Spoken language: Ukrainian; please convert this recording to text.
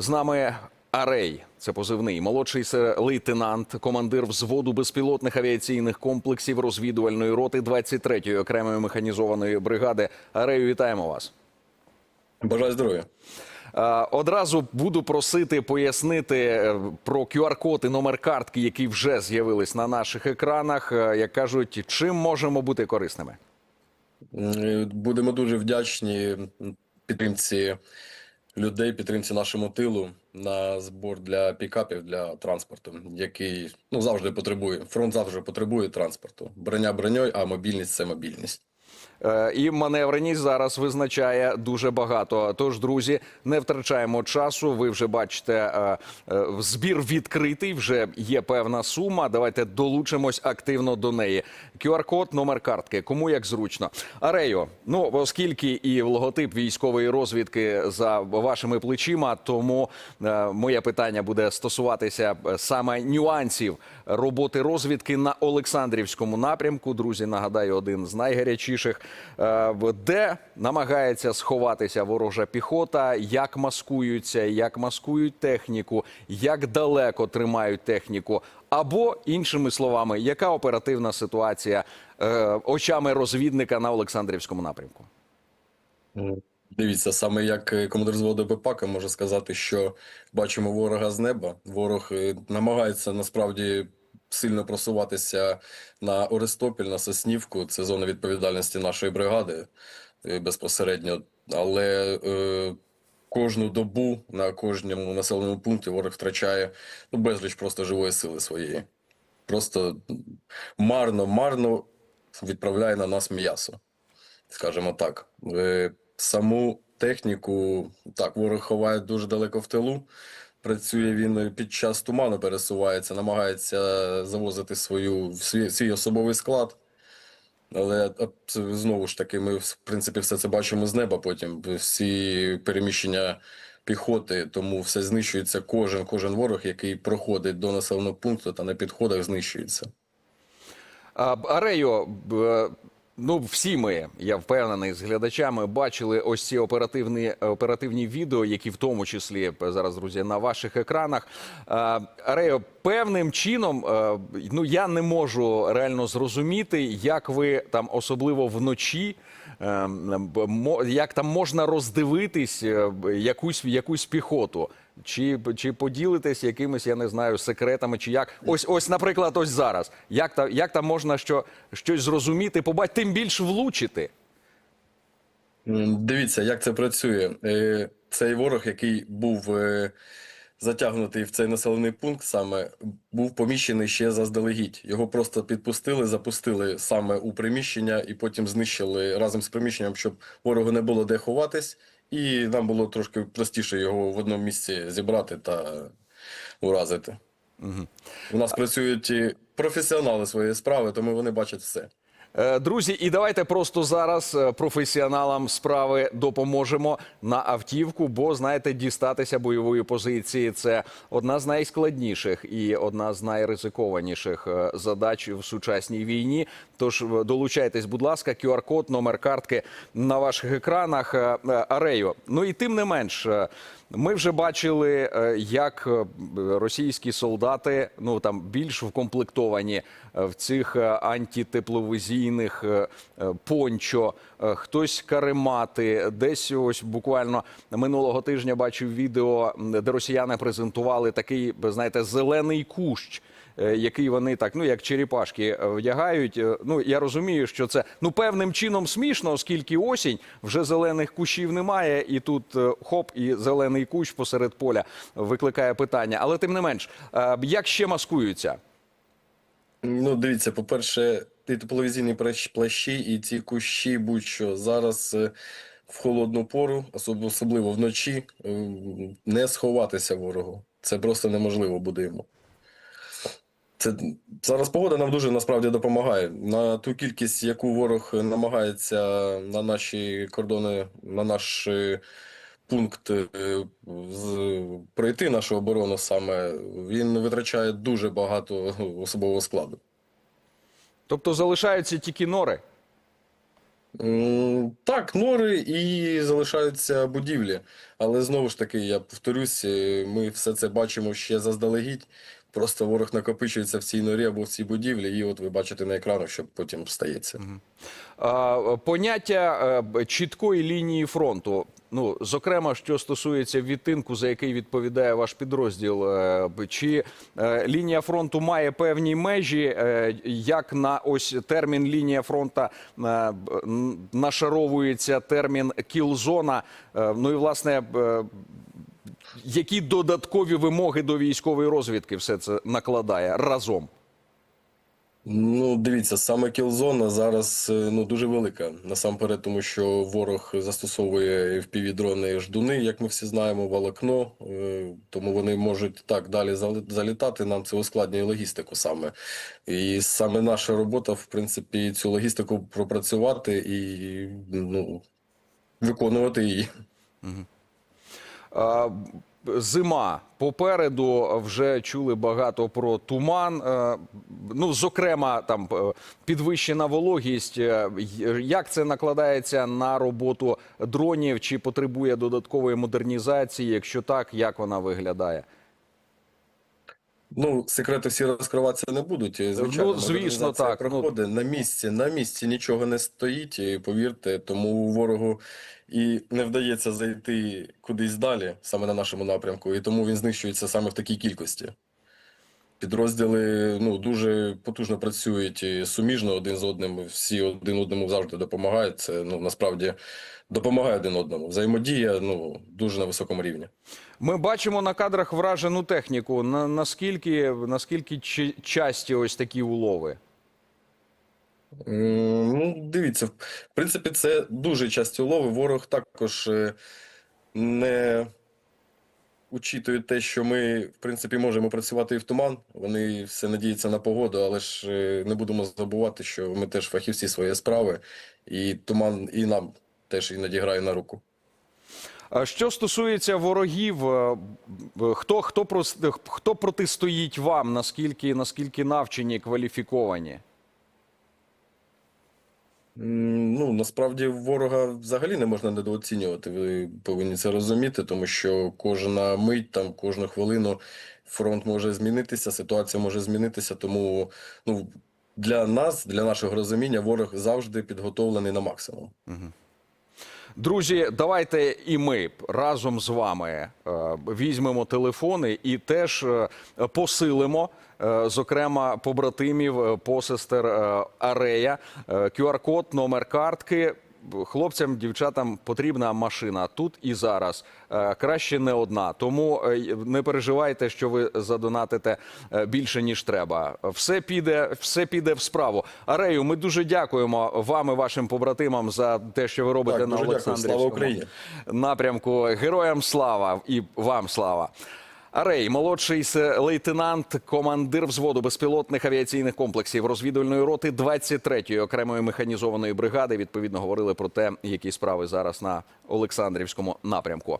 З нами Арей, це позивний, молодший лейтенант, командир взводу безпілотних авіаційних комплексів розвідувальної роти 23-ї окремої механізованої бригади. Арею, вітаємо вас. Бажаю здоров'я. Е, Одразу буду просити пояснити е, про QR-код і номер картки, які вже з'явились на наших екранах. Е, Як кажуть, чим можемо бути корисними? Будемо дуже вдячні підтримці людей, підтримці нашому тилу на збор для пікапів для транспорту, який ну завжди потребує. Фронт завжди потребує транспорту. Броня броньою, а мобільність це мобільність. Е, І маневреність зараз визначає дуже багато. Тож, друзі, не втрачаємо часу. Ви вже бачите, е, е, збір відкритий. Вже є певна сума. Давайте долучимось активно до неї. QR-код, номер картки. Кому як зручно. Арею, ну оскільки і логотип військової розвідки за вашими плечима, тому моє питання буде стосуватися саме нюансів роботи розвідки на Олександрівському напрямку. Друзі, нагадаю, один з найгарячіших, в- де намагається сховатися ворожа піхота, як маскуються, як маскують техніку, як далеко тримають техніку. Або іншими словами, яка оперативна ситуація е, очами розвідника на Олександрівському напрямку? Дивіться, саме як е, командир зводу БПАКа може сказати, що бачимо ворога з неба. Ворог е, намагається насправді сильно просуватися на Орестопіль, на Соснівку. Це зона відповідальності нашої бригади е, безпосередньо. Але е, кожну добу на кожному населеному пункті ворог втрачає ну, безліч просто живої сили своєї. Просто марно, марно відправляє на нас м'ясо скажімо так. Е, Саму техніку так, ворог ховає дуже далеко в тилу. Працює він під час туману, пересувається, намагається завозити свою свій, свій особовий склад. Але знову ж таки, ми в принципі все це бачимо з неба. Потім всі переміщення піхоти, тому все знищується. Кожен, кожен ворог, який проходить до населеного пункту та на підходах, знищується. Арею, ну всі ми, я впевнений, з глядачами бачили ось ці оперативні оперативні відео, які в тому числі е, зараз, друзі, на ваших екранах. А, Арею, певним чином, е, ну я не можу реально зрозуміти, як ви там, особливо вночі. е, Як там можна роздивитись е, якусь якусь піхоту? Чи, чи поділитесь якимись, я не знаю, секретами, чи як? Ось, ось, наприклад, ось зараз. Як, там як там можна що, щось зрозуміти, побачити, тим більш влучити? Дивіться, як це працює. Е, Цей ворог, який був е, затягнутий в цей населений пункт, саме був поміщений ще заздалегідь. Його просто підпустили, запустили саме у приміщення і потім знищили разом з приміщенням, щоб ворогу не було де ховатись, і нам було трошки простіше його в одному місці зібрати та уразити. У нас працюють професіонали своєї справи, тому вони бачать все. Е, Друзі, і давайте просто зараз е, професіоналам справи допоможемо на автівку, бо знаєте, дістатися бойової позиції це одна з найскладніших і одна з найризикованіших е, задач в сучасній війні. Тож долучайтесь, будь ласка, QR-код, номер картки на ваших екранах. Арею. Ну і тим не менш. Ми вже бачили, як російські солдати ну там більш вкомплектовані в цих антитепловизійних е, е, пончо, е, хтось каремати. Десь ось буквально минулого тижня бачив відео, де росіяни презентували такий, знаєте, зелений кущ. Який вони так, ну як черепашки вдягають. Ну я розумію, що це ну певним чином смішно, оскільки осінь вже зелених кущів немає, і тут хоп, і зелений кущ посеред поля викликає питання. Але тим не менш, як ще маскуються? Ну, дивіться, по-перше, і тепловізійні плащі, і ці кущі, будь-що зараз е, в холодну пору, особливо вночі, е, не сховатися ворогу. Це просто неможливо буде йому. Це зараз погода нам дуже насправді допомагає. На ту кількість, яку ворог намагається на наші кордони, на наш е, пункт пройти нашу оборону саме, він витрачає дуже багато особового складу. Тобто залишаються тільки нори. Так, нори і залишаються будівлі. Але знову ж таки, я повторюсь, е, ми все це бачимо ще заздалегідь. Просто ворог накопичується в цій норі або в цій будівлі, і от ви бачите на екранах, що потім стається. Поняття е, чіткої лінії фронту. Ну, зокрема, що стосується відтинку, за який відповідає ваш підрозділ, е, чи е, лінія фронту має певні межі, е, як на ось термін лінія н- нашаровується термін кілзона. Ну і власне, які додаткові вимоги до військової розвідки все це накладає разом? Ну, дивіться, саме кілзона зараз е, ну, дуже велика. Насамперед, тому що ворог застосовує впівдрони ждуни, як ми всі знаємо, волокно. е, Тому вони можуть так далі залітати. Нам це ускладнює логістику саме. І саме наша робота, в принципі, цю логістику пропрацювати і ну, виконувати її. А, Зима попереду вже чули багато про туман. Е, Ну, зокрема, там е, підвищена вологість. Е, Як це накладається на роботу дронів? Чи потребує додаткової модернізації? Якщо так, як вона виглядає? Ну, секрети всі розкриватися не будуть. Звичайно, Ну, звісно, так так. Ну- проходить на місці. На місці нічого не стоїть, і повірте, тому ворогу і не вдається зайти кудись далі, саме на нашому напрямку, і тому він знищується саме в такій кількості. Підрозділи ну, дуже потужно працюють і суміжно один з одним. Всі один одному завжди допомагають. Це ну, насправді допомагає один одному. Взаємодія ну, дуже на високому рівні. Ми бачимо на кадрах вражену техніку. На, наскільки, наскільки часті ось такі улови? Ну, дивіться, в принципі, це дуже часті улови. Ворог також е, не учитує те, що ми, в принципі, можемо працювати і в туман. Вони все надіються на погоду, але ж е, не будемо забувати, що ми теж фахівці своєї справи, і туман і нам теж іноді грає на руку. Що стосується ворогів, е, хто, хто, хто протистоїть вам? Наскільки, наскільки навчені, кваліфіковані? Ну, насправді ворога взагалі не можна недооцінювати. Ви повинні це розуміти, тому що кожна мить, там, кожну хвилину фронт може змінитися, ситуація може змінитися. Тому ну, для нас, для нашого розуміння, ворог завжди підготовлений на максимум. Друзі, давайте і ми разом з вами е, візьмемо телефони і теж е, посилимо, е, зокрема, побратимів, посестер Арея, QR-код, номер картки. Хлопцям, дівчатам потрібна машина тут і зараз. Е, Краще не одна. Тому е, не переживайте, що ви задонатите е, більше ніж треба. Все піде, все піде в справу. Арею, ми дуже дякуємо вам і вашим побратимам за те, що ви робите Так, на Олександрівському напрямку. Героям слава і вам слава. Арей, молодший лейтенант, командир взводу безпілотних авіаційних комплексів розвідувальної роти 23-ї окремої механізованої бригади. Відповідно говорили про те, які справи зараз на Олександрівському напрямку.